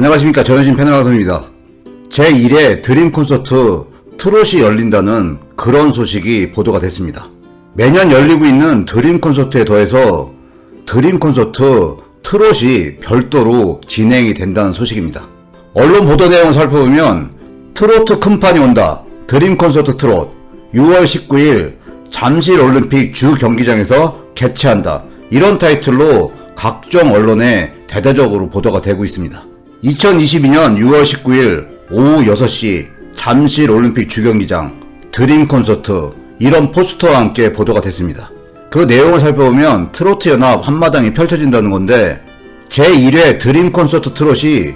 안녕하십니까 전현진 패널강선입니다. 제1회 드림 콘서트 트롯이 열린다는 그런 소식이 보도가 됐습니다. 매년 열리고 있는 드림 콘서트에 더해서 드림 콘서트 트롯이 별도로 진행이 된다는 소식입니다. 언론 보도 내용을 살펴보면 트로트 큰판이 온다. 드림 콘서트 트롯 6월 19일 잠실 올림픽 주 경기장에서 개최한다. 이런 타이틀로 각종 언론에 대대적으로 보도가 되고 있습니다. 2022년 6월 19일 오후 6시 잠실 올림픽 주경기장 드림 콘서트 이런 포스터와 함께 보도가 됐습니다. 그 내용을 살펴보면 트로트 연합 한마당이 펼쳐진다는 건데 제1회 드림 콘서트 트롯이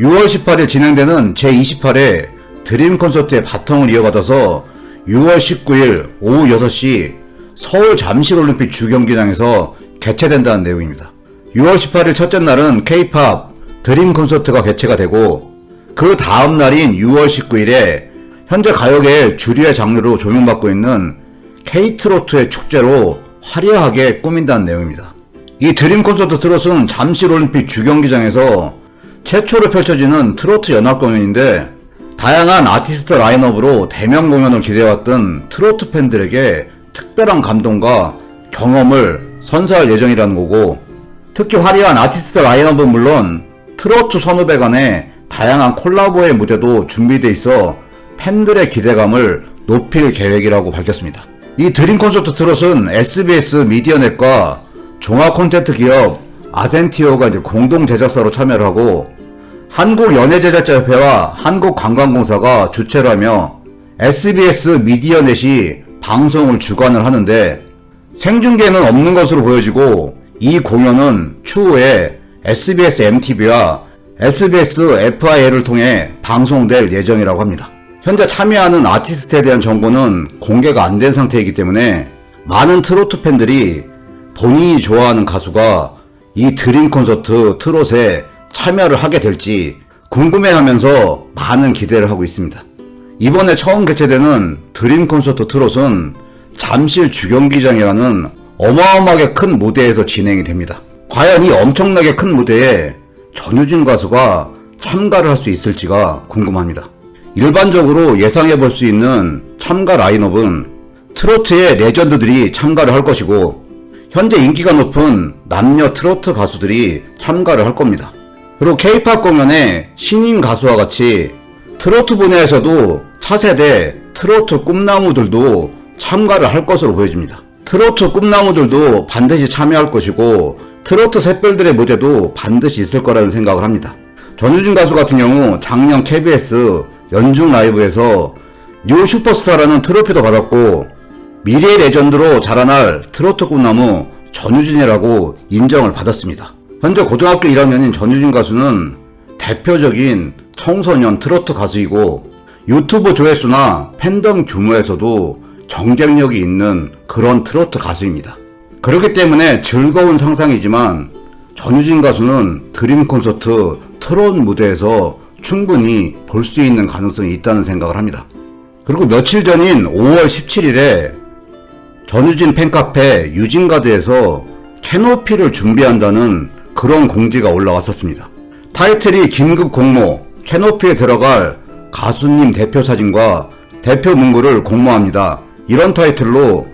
6월 18일 진행되는 제28회 드림 콘서트의 바통을 이어받아서 6월 19일 오후 6시 서울 잠실 올림픽 주경기장에서 개최된다는 내용입니다. 6월 18일 첫째 날은 K-팝 드림 콘서트가 개최가 되고 그 다음 날인 6월 19일에 현재 가요계의 주류의 장르로 조명받고 있는 K-트로트의 축제로 화려하게 꾸민다는 내용입니다. 이 드림 콘서트 트롯은 잠실 올림픽 주경기장에서 최초로 펼쳐지는 트로트 연합 공연인데 다양한 아티스트 라인업으로 대면 공연을 기대해왔던 트로트 팬들에게 특별한 감동과 경험을 선사할 예정이라는 거고 특히 화려한 아티스트 라인업은 물론 트로트 선후배 간의 다양한 콜라보의 무대도 준비돼 있어 팬들의 기대감을 높일 계획이라고 밝혔습니다. 이 드림 콘서트 트롯은 SBS 미디어넷과 종합 콘텐츠 기업 아센티오가 이제 공동 제작사로 참여를 하고 한국 연예제작자협회와 한국관광공사가 주최를 하며 SBS 미디어넷이 방송을 주관을 하는데 생중계는 없는 것으로 보여지고 이 공연은 추후에 SBS MTV와 SBS FIL을 통해 방송될 예정이라고 합니다. 현재 참여하는 아티스트에 대한 정보는 공개가 안 된 상태이기 때문에 많은 트로트 팬들이 본인이 좋아하는 가수가 이 드림 콘서트 트롯에 참여를 하게 될지 궁금해하면서 많은 기대를 하고 있습니다. 이번에 처음 개최되는 드림 콘서트 트롯은 잠실 주경기장이라는 어마어마하게 큰 무대에서 진행이 됩니다. 과연 이 엄청나게 큰 무대에 전유진 가수가 참가를 할 수 있을지가 궁금합니다. 일반적으로 예상해 볼 수 있는 참가 라인업은 트로트의 레전드들이 참가를 할 것이고 현재 인기가 높은 남녀 트로트 가수들이 참가를 할 겁니다. 그리고 케이팝 공연에 신인 가수와 같이 트로트 분야에서도 차세대 트로트 꿈나무들도 참가를 할 것으로 보여집니다. 트로트 꿈나무들도 반드시 참여할 것이고 트로트 샛별들의 무대도 반드시 있을 거라는 생각을 합니다. 전유진 가수 같은 경우 작년 KBS 연중 라이브에서 뉴 슈퍼스타라는 트로피도 받았고 미래의 레전드로 자라날 트로트 꿈나무 전유진이라고 인정을 받았습니다. 현재 고등학교 1학년인 전유진 가수는 대표적인 청소년 트로트 가수이고 유튜브 조회수나 팬덤 규모에서도 경쟁력이 있는 그런 트로트 가수입니다. 그렇기 때문에 즐거운 상상이지만 전유진 가수는 드림 콘서트 트롯 무대에서 충분히 볼 수 있는 가능성이 있다는 생각을 합니다. 그리고 며칠 전인 5월 17일에 전유진 팬카페 유진가드에서 캐노피를 준비한다는 그런 공지가 올라왔었습니다. 타이틀이 긴급 공모, 캐노피에 들어갈 가수님 대표 사진과 대표 문구를 공모합니다. 이런 타이틀로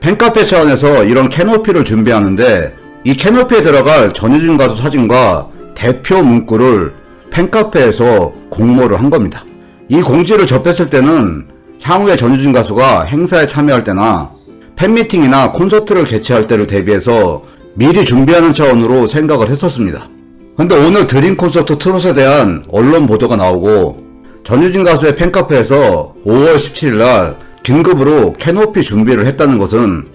팬카페 차원에서 이런 캐노피를 준비하는데 이 캐노피에 들어갈 전유진 가수 사진과 대표 문구를 팬카페에서 공모를 한 겁니다. 이 공지를 접했을 때는 향후에 전유진 가수가 행사에 참여할 때나 팬미팅이나 콘서트를 개최할 때를 대비해서 미리 준비하는 차원으로 생각을 했었습니다. 근데 오늘 드림 콘서트 트롯에 대한 언론 보도가 나오고 전유진 가수의 팬카페에서 5월 17일 날 긴급으로 캐노피 준비를 했다는 것은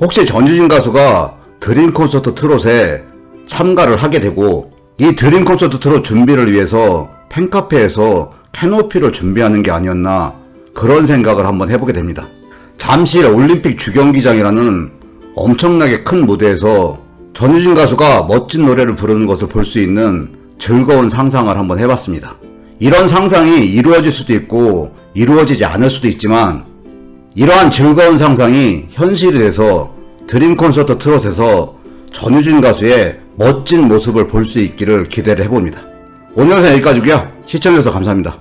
혹시 전유진 가수가 드림 콘서트 트롯에 참가를 하게 되고 이 드림 콘서트 트롯 준비를 위해서 팬카페에서 캐노피를 준비하는 게 아니었나 그런 생각을 한번 해보게 됩니다. 잠실 올림픽 주경기장이라는 엄청나게 큰 무대에서 전유진 가수가 멋진 노래를 부르는 것을 볼 수 있는 즐거운 상상을 한번 해봤습니다. 이런 상상이 이루어질 수도 있고 이루어지지 않을 수도 있지만 이러한 즐거운 상상이 현실이 돼서 드림 콘서트 트롯에서 전유진 가수의 멋진 모습을 볼 수 있기를 기대를 해봅니다. 오늘 영상 여기까지고요 시청해주셔서 감사합니다